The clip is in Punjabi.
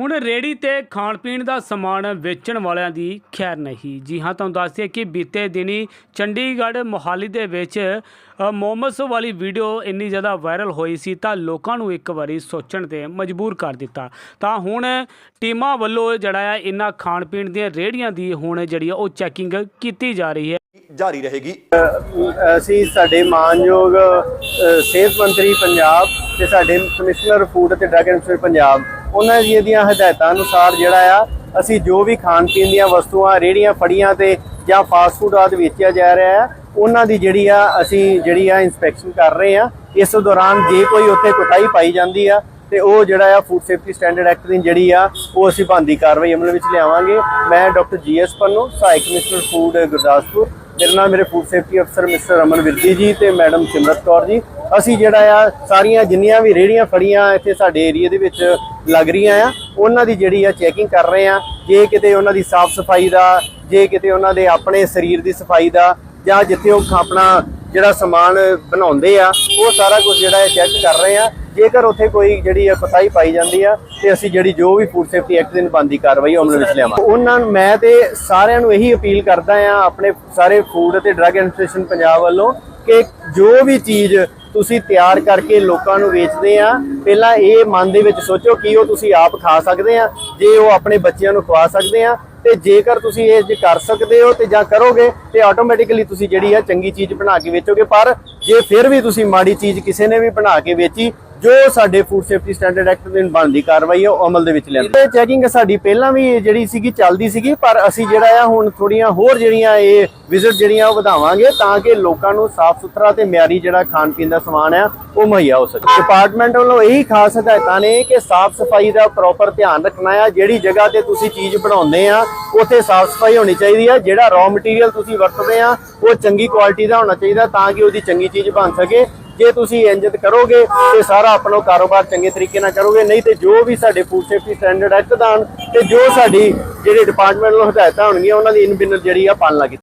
ਹੁਣ ਰੇੜੀ ਤੇ ਖਾਣ ਪੀਣ ਦਾ ਸਮਾਨ ਵੇਚਣ ਵਾਲਿਆਂ ਦੀ ਖੈਰ ਨਹੀਂ। ਜੀ ਹਾਂ ਤੁਹਾਨੂੰ ਦੱਸ ਦਈਏ ਕਿ ਬੀਤੇ ਦਿਨੀ ਚੰਡੀਗੜ੍ਹ ਮੋਹਾਲੀ ਦੇ ਵਿੱਚ ਮੋਮੋਸ ਵਾਲੀ ਵੀਡੀਓ ਇੰਨੀ ਜ਼ਿਆਦਾ ਵਾਇਰਲ ਹੋਈ ਸੀ ਤਾਂ ਲੋਕਾਂ ਨੂੰ ਇੱਕ ਵਾਰੀ ਸੋਚਣ ਤੇ ਮਜਬੂਰ ਕਰ ਦਿੱਤਾ। ਤਾਂ ਹੁਣ ਟੀਮਾਂ ਵੱਲੋਂ ਜਿਹੜਾ ਆ ਇਹਨਾਂ ਖਾਣ ਪੀਣ ਦੀਆਂ ਰੇੜੀਆਂ ਦੀ ਹੁਣ ਜਿਹੜੀ ਆ ਉਹ ਚੈਕਿੰਗ ਕੀਤੀ ਜਾ ਰਹੀ ਹੈ। ਜਾਰੀ ਰਹੇਗੀ। ਅਸੀਂ ਸਾਡੇ ਮਾਨਯੋਗ ਸਿਹਤ ਮੰਤਰੀ ਪੰਜਾਬ ਤੇ ਸਾਡੇ ਕਮਿਸ਼ਨਰ ਫੂਡ ਤੇ ਡਰੱਗ ਐਂਡ ਪੰਜਾਬ ਉਹਨਾਂ ਦੀਆਂ ਦੀਆਂ ਹਦਾਇਤਾਂ ਅਨੁਸਾਰ ਜਿਹੜਾ ਆ, ਅਸੀਂ ਜੋ ਵੀ ਖਾਣ ਪੀਣ ਦੀਆਂ ਵਸਤੂਆਂ ਰੇੜੀਆਂ ਫੜੀਆਂ ਤੇ ਜਾਂ ਫਾਸਟ ਫੂਡ ਆਦਿ ਵੇਚਿਆ ਜਾ ਰਿਹਾ ਹੈ ਉਹਨਾਂ ਦੀ ਜਿਹੜੀ ਆ, ਅਸੀਂ ਜਿਹੜੀ ਆ ਇਨਸਪੈਕਸ਼ਨ ਕਰ ਰਹੇ ਆ। ਇਸ ਦੌਰਾਨ ਜੇ ਕੋਈ ਉੱਥੇ ਕੁਤਾਈ ਪਾਈ ਜਾਂਦੀ ਆ ਤੇ ਉਹ ਜਿਹੜਾ ਆ ਫੂਡ ਸੇਫਟੀ ਸਟੈਂਡਰਡ ਐਕਟ ਦੀ ਜਿਹੜੀ ਆ, ਉਹ ਅਸੀਂ ਬੰਦੀ ਕਾਰਵਾਈ ਅਮਲ ਵਿੱਚ ਲਿਆਵਾਂਗੇ। ਮੈਂ ਡਾਕਟਰ ਜੀਐਸ ਪੰਨੂ, ਸਹਾਇਕ ਕਮਿਸ਼ਨਰ ਫੂਡ ਗੁਰਦਾਸਪੁਰ, ਮੇਰੇ ਨਾਲ ਮੇਰੇ ਫੂਡ ਸੇਫਟੀ ਅਫਸਰ ਮਿਸਟਰ ਅਮਨ ਵਿਰਦੀ ਜੀ ਤੇ ਮੈਡਮ ਸਿਮਰਤ ਕੌਰ ਜੀ। ਅਸੀਂ ਜਿਹੜਾ ਆ ਸਾਰੀਆਂ ਜਿੰਨੀਆਂ ਵੀ ਰੇੜੀਆਂ ਫੜੀਆਂ ਇੱਥੇ ਸਾਡੇ ਏਰੀਆ ਦੇ ਵਿੱਚ ਲੱਗ ਰਹੀਆਂ ਆ ਉਹਨਾਂ ਦੀ ਜਿਹੜੀ ਆ ਚੈਕਿੰਗ ਕਰ ਰਹੇ ਆ। ਜੇ ਕਿਤੇ ਉਹਨਾਂ ਦੀ ਸਾਫ਼ ਸਫ਼ਾਈ ਦਾ ਜੇ ਕਿਤੇ ਉਹਨਾਂ ਦੇ ਆਪਣੇ ਸਰੀਰ ਦੀ ਸਫ਼ਾਈ ਦਾ ਜਾਂ ਜਿੱਥੇ ਉਹ ਆਪਣਾ ਜਿਹੜਾ ਸਮਾਨ ਬਣਾਉਂਦੇ ਆ ਉਹ ਸਾਰਾ ਕੁਝ ਜਿਹੜਾ ਹੈ ਚੈੱਕ ਕਰ ਰਹੇ ਆ। ਜੇਕਰ ਉੱਥੇ ਕੋਈ ਜਿਹੜੀ ਆ ਪਤਾਈ ਪਾਈ ਜਾਂਦੀ ਆ ਤੇ ਅਸੀਂ ਜਿਹੜੀ ਜੋ ਵੀ ਫੂਡ ਸੇਫਟੀ ਐਕਟ ਦੀ ਬੰਦੀ ਕਾਰਵਾਈ ਆ, ਅਮਲ ਵਿੱਚ ਲਿਆਵਾਂਗੇ। ਉਹਨਾਂ ਨੂੰ ਮੈਂ ਤੇ ਸਾਰਿਆਂ ਨੂੰ ਇਹੀ ਅਪੀਲ ਕਰਦਾ ਆ ਆਪਣੇ ਸਾਰੇ ਫੂਡ ਅਤੇ ਡਰੱਗ ਐਡਮਿਨਿਸਟ੍ਰੇਸ਼ਨ ਪੰਜਾਬ ਵੱਲੋਂ ਕਿ ਜੋ ਵੀ ਚੀਜ਼ ਤੁਸੀਂ ਤਿਆਰ ਕਰਕੇ ਲੋਕਾਂ ਨੂੰ ਵੇਚਦੇ ਆ। ਪਹਿਲਾਂ ਇਹ ਮਨ ਦੇ ਵਿੱਚ ਸੋਚੋ ਕਿ ਉਹ ਤੁਸੀਂ ਆਪ ਖਾ ਸਕਦੇ ਆ, ਜੇ ਉਹ ਆਪਣੇ ਬੱਚਿਆਂ ਨੂੰ ਖਵਾ ਸਕਦੇ ਆ, ਤੇ ਜੇਕਰ ਤੁਸੀਂ ਇਹ ਜੇ ਕਰ ਸਕਦੇ ਹੋ ਤੇ ਜਾਂ ਕਰੋਗੇ, ਤੇ ਆਟੋਮੈਟਿਕਲੀ ਤੁਸੀਂ ਜਿਹੜੀ ਆ ਚੰਗੀ ਚੀਜ਼ ਬਣਾ ਕੇ ਵੇਚੋਗੇ। ਪਰ ਜੇ ਫਿਰ ਵੀ ਤੁਸੀਂ ਮਾੜੀ ਚੀਜ਼ ਕਿਸੇ ਨੇ ਵੀ ਬਣਾ ਕੇ ਵੇਚੀ ਜੋ ਸਾਡੇ ਫੂਡ ਸੇਫਟੀ ਸਟੈਂਡਰਡ ਐਕਟ ਦੇ ਬਣਦੀ ਕਾਰਵਾਈ ਹੈ, ਉਹ ਅਮਲ ਦੇ ਵਿੱਚ ਲਿਆਂਦੀ ਇਹ ਚੈਕਿੰਗ ਸਾਡੀ ਪਹਿਲਾਂ ਵੀ ਜਿਹੜੀ ਸੀਗੀ, ਚੱਲਦੀ ਸੀਗੀ, ਪਰ ਅਸੀਂ ਜਿਹੜਾ ਆ ਹੁਣ ਥੋੜੀਆਂ ਹੋਰ ਜਿਹੜੀਆਂ ਇਹ ਵਿਜ਼ਿਟ ਜਿਹੜੀਆਂ ਉਹ ਵਧਾਵਾਂਗੇ ਤਾਂ ਕਿ ਲੋਕਾਂ ਨੂੰ ਸਾਫ਼ ਸੁਥਰਾ ਤੇ ਮਿਆਰੀ ਜਿਹੜਾ ਖਾਣ ਪੀਣ ਦਾ ਸਮਾਨ ਆ, ਉਹ ਮੁਹੱਈਆ ਹੋ ਸਕੇ। ਡਿਪਾਰਟਮੈਂਟ ਵੱਲੋਂ ਇਹੀ ਖਾਸ ਹਦਾਇਤਾਂ ਨੇ ਕਿ ਸਾਫ਼ ਸਫ਼ਾਈ ਦਾ ਪ੍ਰੋਪਰ ਧਿਆਨ ਰੱਖਣਾ ਆ, ਜਿਹੜੀ ਜਗ੍ਹਾ ਤੇ ਤੁਸੀਂ ਚੀਜ਼ ਬਣਾਉਂਦੇ ਆ, ਉੱਥੇ ਸਾਫ਼ ਸਫ਼ਾਈ ਹੋਣੀ ਚਾਹੀਦੀ ਆ, ਜਿਹੜਾ ਰॉ ਮਟੀਰੀਅਲ ਤੁਸੀਂ ਵਰਤਦੇ ਆ, ਉਹ ਚੰਗੀ ਕੁਆਲਿਟੀ ਦਾ ਹੋਣਾ ਚਾਹੀਦਾ ਤਾਂ ਕਿ ਉਹਦੀ ਚੰਗੀ ਚੀਜ਼ ਬਣ ਸਕੇ। ਜੇ ਤੁਸੀਂ ਇੰਜਤ ਕਰੋਗੇ ਤੇ ਸਾਰਾ ਆਪਣਾ ਕਾਰੋਬਾਰ ਚੰਗੇ ਤਰੀਕੇ ਨਾਲ ਕਰੋਗੇ, ਨਹੀਂ ਤੇ ਜੋ ਵੀ ਸਾਡੇ ਫੂਡ ਸੇਫਟੀ ਸਟੈਂਡਰਡ ਐਕਟ ਦਾ ਹਨ ਤੇ ਜੋ ਸਾਡੀ ਜਿਹੜੇ ਡਿਪਾਰਟਮੈਂਟ ਵੱਲੋਂ ਹਦਾਇਤਾਂ ਹੋਣਗੀਆਂ, ਉਹਨਾਂ ਦੀ ਇਨ ਬਿਨ ਜਿਹੜੀ ਆ ਪਾਲਣਾ ਕੀਤੀ